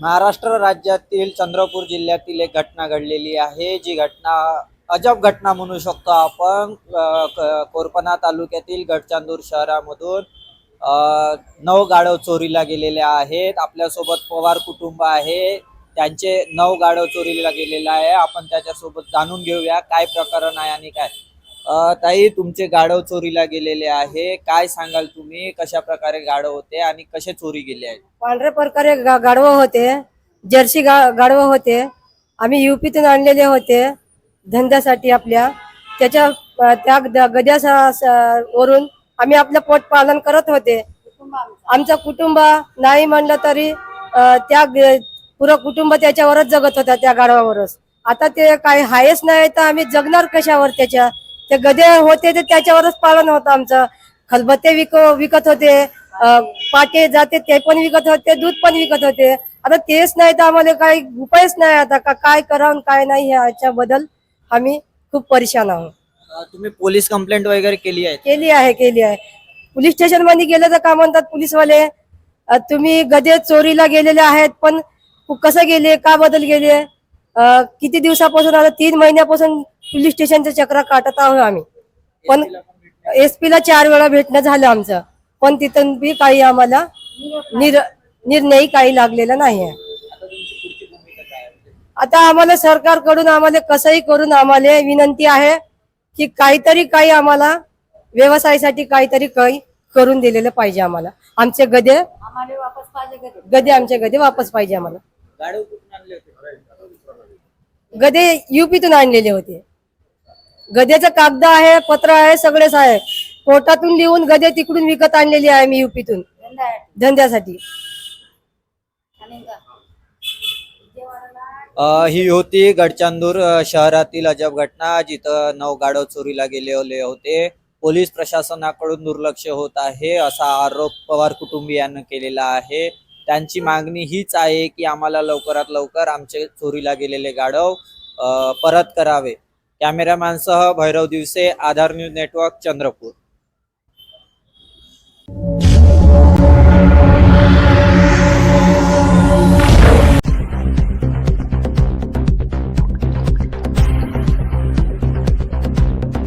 महाराष्ट्र राज्यातील चंद्रपूर जिल्ह्यातील एक घटना घडलेली आहे. जी घटना अजब घटना म्हणू शकतो आपण. कोरपना क- तालुक्यातील गडचांदूर शहरामधून नऊ गाढव चोरीला गेलेले आहेत. आपल्यासोबत पवार कुटुंब आहे. त्यांचे नऊ गाढव चोरीला गेलेलं आहे. आपण त्याच्यासोबत जाणून घेऊया काय प्रकरण आहे आणि काय. ताई तुमचे गाढव चोरीला गेलेले आहे. काय सांगाल तुम्ही? कशा प्रकारे गाढव होते आणि कसे चोरी गेले आहेत? पांढऱ्या प्रकारे गा- गाढवं होते. जर्सी गा गाढवं होते. आम्ही युपीतून आणलेले होते धंद्यासाठी आपल्या. त्याच्या अं, त्या गद्या वरून आम्ही आपलं पोट पालन करत होते. आमचं कुटुंब नाही म्हणलं तरी अं, त्या ग- पुरं कुटुंब त्याच्यावरच जगत होता त्या गाढवावरच. आता ते काही हायच नाही तर आम्ही जगणार कशावर त्याच्या? ते गदे होते ते त्याच्यावरच पालन होतं आमचं. खलबत्ते विक विकत होते. पाटे जाते ते पण विकत होते दूध पण विकत होते. आता तेच नाही तर आम्हाला काही उपायच नाही आता. का काय करावं काय नाही ह्याच्या बद्दल आम्ही खूप परेशान आहोत. तुम्ही पोलीस कंप्लेंट वगैरे केली आहे? केली आहे केली आहे. पोलीस स्टेशनमध्ये गेले तर का म्हणतात पोलीसवाले? तुम्ही गदे चोरीला गेलेले आहेत पण कसं गेले? का बदल गेले? किती दिवसापासून आता तीन महिन्यापासून पोलीस स्टेशनच्या चक्र काटत आहोत आम्ही. पण एसपी ला चार वेळा भेटणं झालं आमचं. पण तिथून बी काही आम्हाला निर निर्णय काही लागलेला नाही आहे. आता आम्हाला सरकारकडून आम्हाला कसंही करून आम्हाला विनंती आहे की काहीतरी काही आम्हाला व्यवसायासाठी काहीतरी काही करून दिलेलं पाहिजे आम्हाला. आमचे गदे गदे. आमचे गदे वापस पाहिजे आम्हाला गाढव कुठून आणले होते गदे युपीतून आणलेले होते. गद्याचं कागद आहे पत्र आहे सगळेच आहे कोर्टातून लिहून गदे तिकडून विकत आणलेली आहे मी युपीतून. धंद्यासाठी. ही होती गडचांदूर शहरातील अजब घटना. जिथं नऊ गाढव चोरीला गेलेले होते. पोलीस प्रशासनाकडून दुर्लक्ष होत आहे असा आरोप पवार कुटुंबियांनी केलेला आहे. त्यांची मागणी हीच आहे की आम्हाला लवकरात लवकर आमचे चोरीला गेलेले गाढव परत करावे. कॅमेरामॅनसह भैरव दिवसे आधार न्यूज नेटवर्क चंद्रपूर.